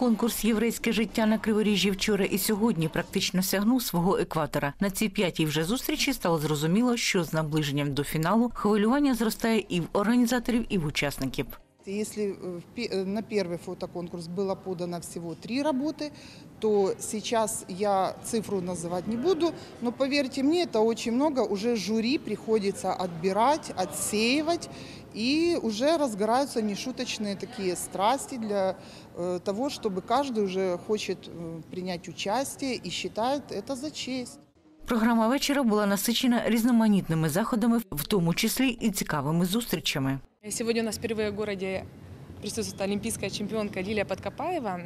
Конкурс Єврейське життя на Криворіжжі вчора і сьогодні практично сягнув свого екватора. На цій п'ятій вже зустрічі стало зрозуміло, що з наближенням до фіналу хвилювання зростає і в організаторів, і в учасників. Если э, в пе- э, на первый фотоконкурс было подано всего три работы, то сейчас я цифру называть не буду, но поверьте мне, это очень много. Уже жюри приходится отбирать, отсеивать, и уже разгораются нешуточные такие страсти для э, того, чтобы каждый уже хочет э, принять участие и считает это за честь. Програма вечора була насичена різноманітними заходами, в тому числі і цікавими зустрічами. Сегодня у нас впервые в городе присутствует олимпийская чемпионка Лилия Подкопаева.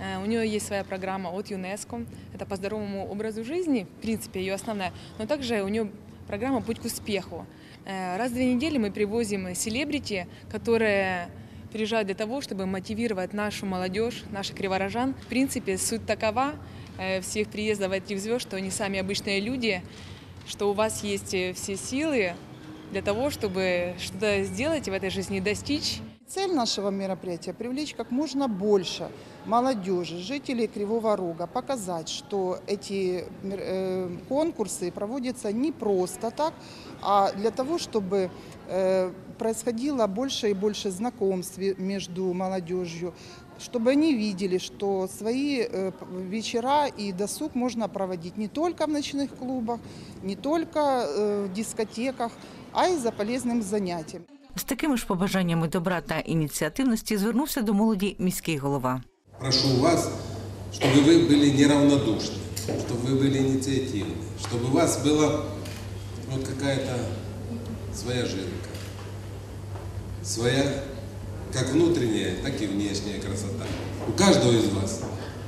Э, У нее есть своя программа от ЮНЕСКО. Это по здоровому образу жизни, в принципе, ее основная. Но также у нее программа «Путь к успеху». Э, Раз в две недели мы привозим селебрити, которые приезжают для того, чтобы мотивировать нашу молодежь, наших криворожан. В принципе, суть такова э, всех приездов этих звезд, что они сами обычные люди, что у вас есть все силы для того, чтобы что-то сделать в этой жизни достичь. Цель нашего мероприятия – привлечь как можно больше молодежи, жителей Кривого Рога, показать, что эти э, конкурсы проводятся не просто так, а для того, чтобы э, происходило больше и больше знакомств между молодежью, чтобы они видели, что свои э, вечера и досуг можно проводить не только в ночных клубах, не только в дискотеках, а и за полезным занятием. З такими ж побажаннями добра та ініціативності звернувся до молоді міський голова. Прошу вас, чтобы вы были неравнодушны, чтобы вы были инициативны, чтобы у вас была вот какая-то своя жилка, своя как внутренняя, так и внешняя красота. У каждого из вас,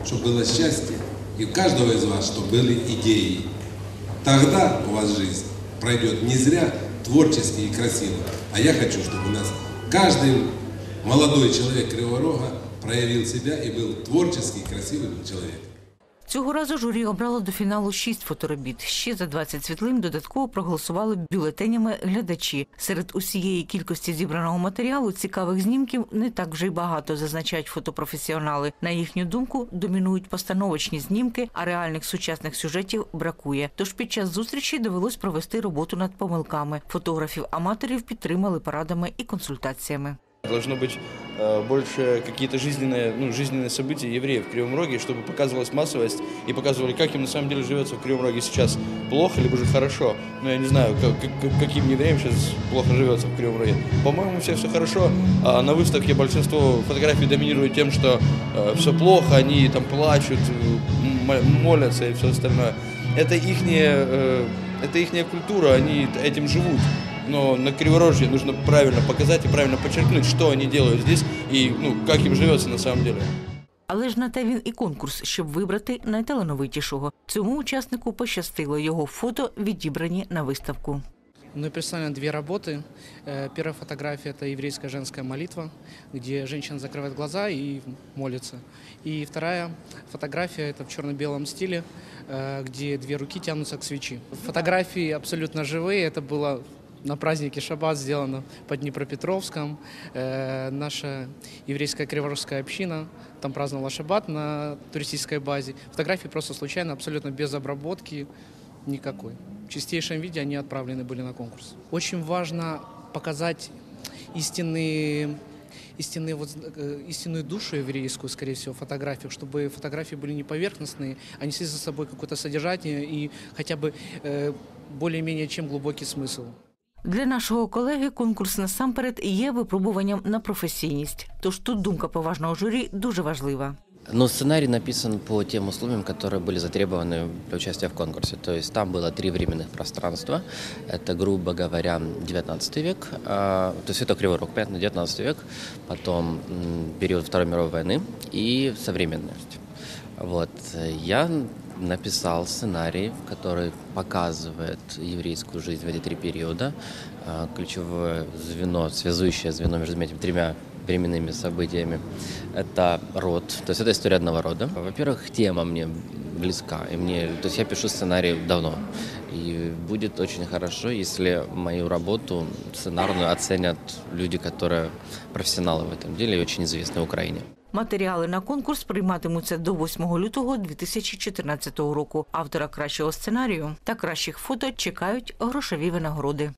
чтобы было счастье, и у каждого из вас, чтобы были идеи. Тогда у вас жизнь пройдет не зря, творчески и красиво. А я хочу, чтобы у нас каждый молодой человек Кривого Рога проявил себя и был творческий, красивым человеком. Цього разу журі обрало до фіналу шість фоторобіт. Ще за 20 світлин додатково проголосували бюлетенями глядачі. Серед усієї кількості зібраного матеріалу цікавих знімків не так вже й багато, зазначають фотопрофесіонали. На їхню думку, домінують постановочні знімки, а реальних сучасних сюжетів бракує. Тож під час зустрічі довелось провести роботу над помилками. Фотографів-аматорів підтримали порадами і консультаціями. Должно быть э, больше какие-то жизненные, ну, жизненные события евреев в Кривом Роге, чтобы показывалась массовость и показывали, как им на самом деле живется в Кривом Роге сейчас. Плохо, либо же хорошо. Но я не знаю, как, как- каким евреям сейчас плохо живется в Кривом Роге. По-моему, все все хорошо. А на выставке большинство фотографий доминирует тем, что все плохо, они там плачут, э, молятся и все остальное. Это их это ихняя культура, они этим живут Но на Криворожье нужно правильно показать и правильно подчеркнуть, что они делают здесь и ну, как им живется на самом деле. Але ж на те він і конкурс, щоб вибрати найталановитішого. Цьому учаснику пощастило його фото відібрані на виставку. Мной представлены две работы. Э, Первая фотография – это еврейская женская молитва, где женщина закрывает глаза и молится. И вторая фотография – это в черно-белом стиле, э, где две руки тянутся к свечи. Фотографии абсолютно живые. Это было на празднике Шаббат сделано под Днепропетровском. Э, Наша еврейская криворожская община там праздновала Шаббат на туристической базе. Фотографии просто случайно, абсолютно без обработки никакой. В чистейшем виде они отправлены были на конкурс. Очень важно показать истинные истинные, вот, э, истинную душу еврейскую, скорее всего, в фотографиях, чтобы фотографии были не поверхностные, а несли за собой какое-то содержание и хотя бы э, более-менее чем глубокий смысл. Для нашого колеги конкурс насамперед і є випробуванням на професійність. Тож тут думка поважного журі дуже важлива. Но сценарий написан по тем условиям, которые были затребованы для участия в конкурсе. То есть там было три временных пространства. Это, грубо говоря, 19 век, а, то есть это Кривой Рог, понятно, 19 век, потом м, период Второй мировой войны и современность. Вот. Я написал сценарий, который показывает еврейскую жизнь в эти три периода. А, Ключевое звено, связующее звено между этими тремя временными событиями – это род, то есть это история одного рода. Во-первых, тема мне близка, и мне, то есть я пишу сценарий давно, и будет очень хорошо, если мою работу сценарную оценят люди, которые профессионалы в этом деле и очень известны в Украине. Матеріали на конкурс прийматимуться до 8 лютого 2014 року. Автора кращого сценарію та кращих фото чекають грошові винагороди.